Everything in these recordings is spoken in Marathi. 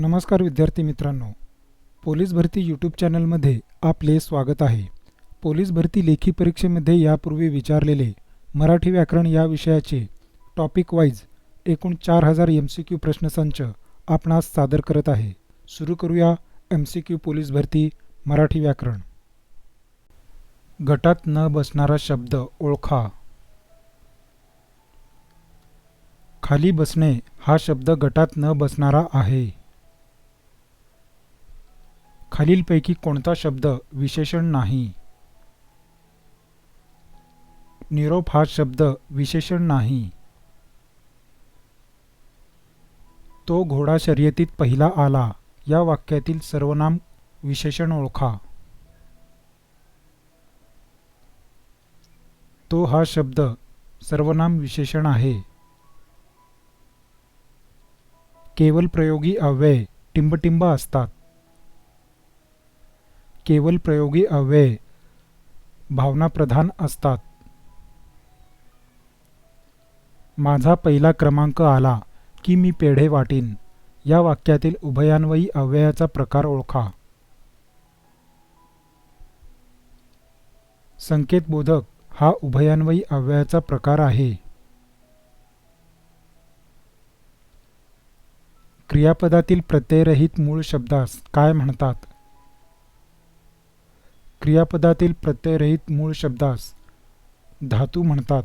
नमस्कार विद्यार्थी मित्रांनो. पोलीस भरती यूट्यूब चॅनलमध्ये आपले स्वागत आहे. पोलीस भरती लेखी परीक्षेमध्ये यापूर्वी विचारलेले मराठी व्याकरण या विषयाचे टॉपिक वाईज एकूण चार हजार एम सी क्यू प्रश्नसंच आपणास सादर करत आहे. सुरू करूया एम सी क्यू पोलीस भरती मराठी व्याकरण. गटात न बसणारा शब्द ओळखा. खाली बसणे हा शब्द गटात न बसणारा आहे. खालीलपैकी कोणता शब्द विशेषण नाही? निरोप हा शब्द विशेषण नाही. तो घोडा शर्यतीत पहिला आला. या वाक्यातील सर्वनाम विशेषण ओळखा. तो हा शब्द सर्वनाम विशेषण आहे. केवल प्रयोगी अव्यय टिंबटिंब असतात. केवल प्रयोगी अव्यय भावनाप्रधान असतात. माझा पहिला क्रमांक आला की मी पेढे वाटीन. या वाक्यातील उभयान्वयी अव्ययाचा प्रकार ओळखा. संकेतबोधक हा उभयान्वयी अव्ययाचा प्रकार आहे. क्रियापदातील प्रत्ययरहित मूळ शब्दास काय म्हणतात? क्रियापदातील प्रत्ययरहित मूळ शब्दास धातू म्हणतात.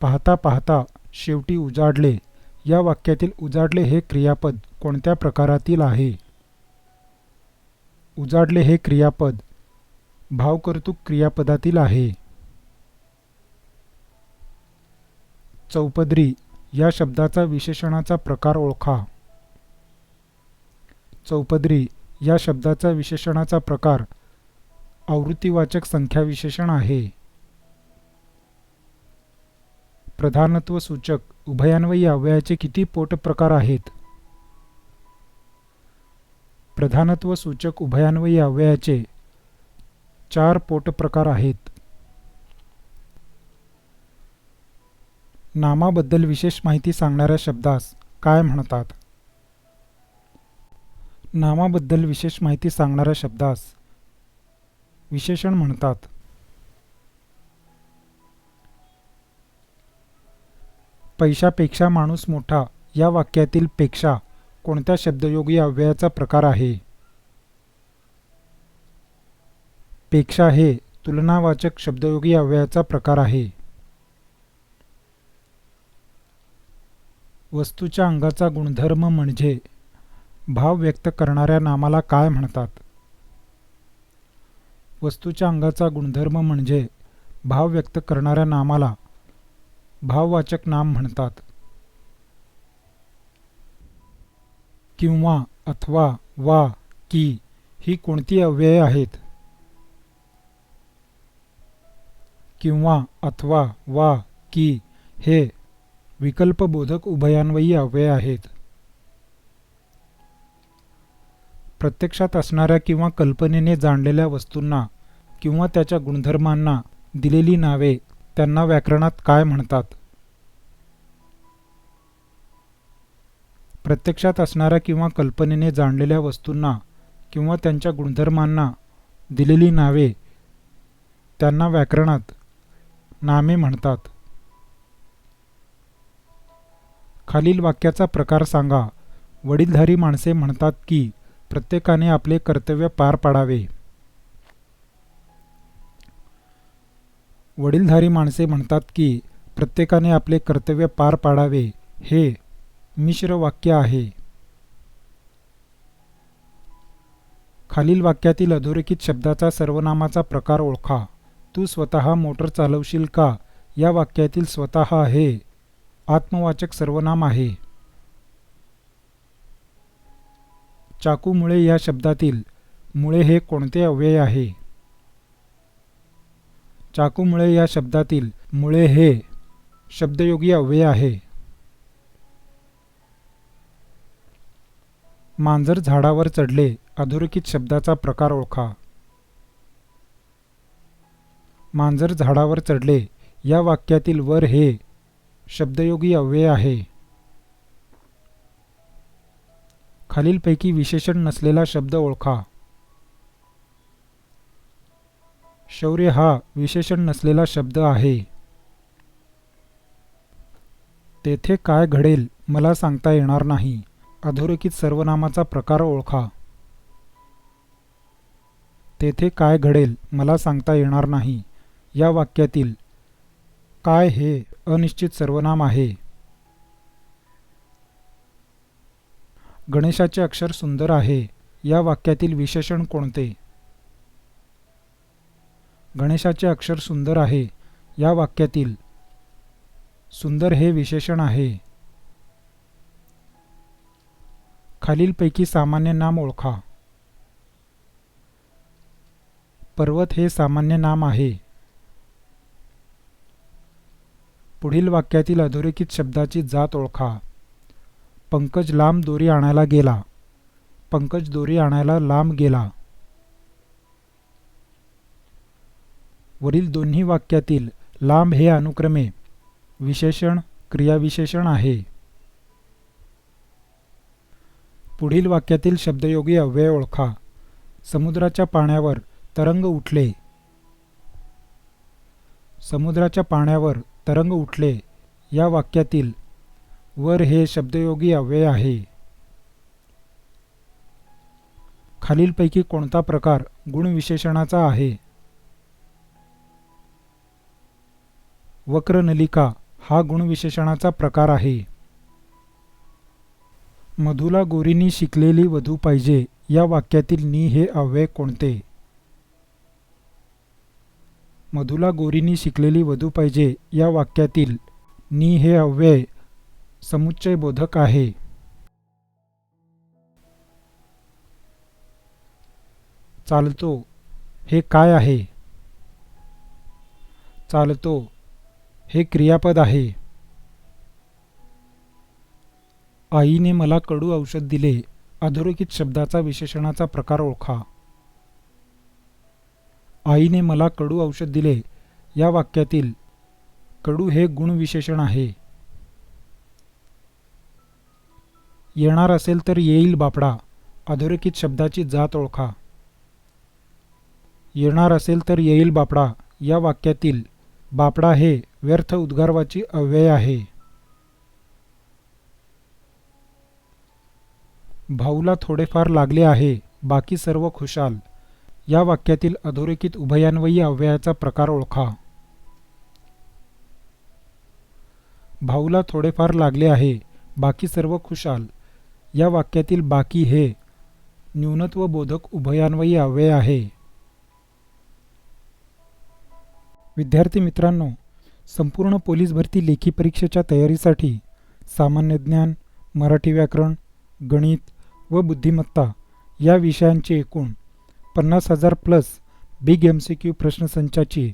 पाहता पाहता शेवटी उजाडले. या वाक्यातील उजाडले हे क्रियापद कोणत्या प्रकारातील आहे? उजाडले हे क्रियापद भावकर्तुक क्रियापदातील आहे. चौपदरी या शब्दाचा विशेषणाचा प्रकार ओळखा. चौपदरी या शब्दाचा विशेषणाचा प्रकार आवृत्तीवाचक संख्या विशेषण आहे. प्रधानत्व सूचक उभयान्वयी अव्ययाचे किती पोट प्रकार आहेत? प्रधानत्व सूचक उभयान्वयी अव्ययाचे चार पोट प्रकार आहेत. नामाबद्दल विशेष माहिती सांगणाऱ्या शब्दास काय म्हणतात? नामाबद्दल विशेष माहिती सांगणाऱ्या शब्दास विशेषण म्हणतात. पैशापेक्षा माणूस मोठा या वाक्यातील पेक्षा कोणत्या शब्दयोगी अव्ययाचा प्रकार आहे? पेक्षा हे तुलनावाचक शब्दयोगी अव्ययाचा प्रकार आहे. वस्तूच्या अंगाचा गुणधर्म म्हणजे भाव व्यक्त करणाऱ्या नामाला काय म्हणतात? वस्तूच्या अंगाचा गुणधर्म म्हणजे भाव व्यक्त करणाऱ्या नामाला भाववाचक नाम म्हणतात. किंवा अथवा वा की ही कोणती अव्यय आहेत? किंवा अथवा वा की हे विकल्पबोधक उभयान्वयी अव्यय आहेत. प्रत्यक्षात असणाऱ्या किंवा कल्पनेने जाणलेल्या वस्तूंना किंवा त्याच्या गुणधर्मांना दिलेली नावे त्यांना व्याकरणात काय म्हणतात? प्रत्यक्षात असणाऱ्या किंवा कल्पनेने जाणलेल्या वस्तूंना किंवा त्यांच्या गुणधर्मांना दिलेली नावे त्यांना व्याकरणात नामे म्हणतात. खालील वाक्याचा प्रकार सांगा. वडीलधारी माणसे म्हणतात की प्रत्येकाने आपले कर्तव्य पार पाडावे. वडीलधारी माणसे म्हणतात की प्रत्येकाने आपले कर्तव्य पार पाडावे हे मिश्र वाक्य आहे. खालील वाक्यातील अधोरेखित शब्दाचा सर्वनामाचा प्रकार ओळखा. तू स्वतः मोटर चालवशील का? या वाक्यातील स्वतः हे आत्मवाचक सर्वनाम आहे. चाकूमुळे या शब्दातील मुळे हे कोणते अव्यय आहे? चाकूमुळे या शब्दातील मुळे हे शब्दयोगी अव्यय आहे. मांजर झाडावर चढले अधोरेखित शब्दाचा प्रकार ओळखा. मांजर झाडावर चढले या वाक्यातील वर हे शब्दयोगी अव्यय आहे. खालीलपैकी विशेषण नसलेला शब्द ओळखा. शौर्य हा विशेषण नसलेला शब्द आहे. तेथे काय घडेल मला सांगता येणार नाही. अधोरेखित सर्वनामाचा प्रकार ओळखा. तेथे काय घडेल मला सांगता येणार नाही. या वाक्यातील काय हे अनिश्चित सर्वनाम आहे. गणेशाचे अक्षर सुंदर आहे. या वाक्यातील विशेषण कोणते? गणेशाचे अक्षर सुंदर आहे. या वाक्यातील सुंदर हे विशेषण आहे. खालीलपैकी सामान्य नाम ओळखा. पर्वत हे सामान्य नाम आहे. पुढील वाक्यातील अधोरेखित शब्दाची जात ओळखा. पंकज लांब दोरी आणायला गेला. पंकज दोरी आणायला लांब गेला. वरील दोन्ही वाक्यातील लांब हे अनुक्रमे विशेषण क्रियाविशेषण आहे. पुढील वाक्यातील शब्दयोगी अव्यय ओळखा. समुद्राच्या पाण्यावर तरंग उठले. समुद्राच्या पाण्यावर तरंग उठले. या वाक्यातील वर हे शब्दयोगी अव्यय आहे. खालीलपैकी कोणता प्रकार गुणविशेषणाचा आहे? वक्रनलिका हा गुणविशेषणाचा प्रकार आहे. मधुला गोरीनी शिकलेली वधू पाहिजे या वाक्यातील नी हे अव्यय कोणते? मधुला गोरीनी शिकलेली वधू पाहिजे या वाक्यातील नी हे अव्यय समुच्चयबोधक आहे. चालतो हे काय आहे? चालतो हे क्रियापद आहे. आईने मला कडू औषध दिले अधोरेखित शब्दाचा विशेषणाचा प्रकार ओळखा. आईने मला कडू औषध दिले या वाक्यातील कडू हे गुणविशेषण आहे. येणार असेल तर येईल बापडा. अधोरेखित शब्दाची जात ओळखा. येणार असेल तर येईल बापडा. या वाक्यातील बापडा हे व्यर्थ उद्गारवाची अव्यय आहे. भाऊला थोडेफार लागले आहे बाकी सर्व खुशाल. या वाक्यातील अधोरेखित उभयान्वयी अव्ययाचा प्रकार ओळखा. भाऊला थोडेफार लागले आहे बाकी सर्व खुशाल. या वाक्यातील बाकी हे न्यूनत्व बोधक उभयान्वयी अव्यय आहे. विद्यार्थी मित्रांनो संपूर्ण पोलीस भरती लेखी परीक्षेच्या तयारीसाठी सामान्य ज्ञान मराठी व्याकरण गणित व बुद्धिमत्ता या विषयांचे एकूण पन्नास हजार plus big M C Q प्रश्नसंचाची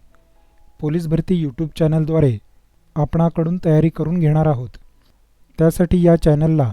police भरती यूट्यूब चॅनलद्वारे आपणाकडून तयारी करून घेणार आहोत. त्यासाठी या चॅनलला